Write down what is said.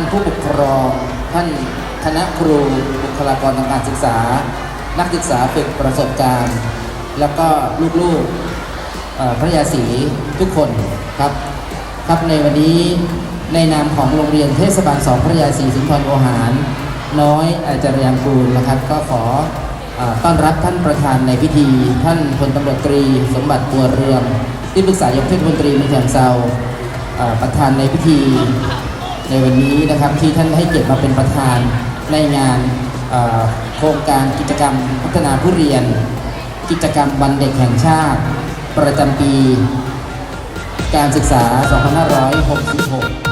ท่านผู้ปกครอง ท่านคณะครูบุคลากรทางการศึกษา นักศึกษาฝึกประสบการณ์ แล้วก็ลูกๆพระยาศรีทุกคนครับครับในวันนี้ในนามของโรงเรียนเทศบาลสองพระยาศรีสุนทรโอหาร น้อยอาจารยางกูลนะครับ ก็ขอต้อนรับท่านประธานในพิธี ท่านพลตำรวจตรี สมบัติบัวเรืองที่ปรึกษายกเทศมนตรีเมืองฉะเชิงเซาประธานในพิธี ในวันนี้นะครับที่ท่านให้เกียรติมาเป็นประธานในงานโครงการกิจกรรมพัฒนาผู้เรียน กิจกรรมวันเด็กแห่งชาติ ประจำปี การศึกษา 2566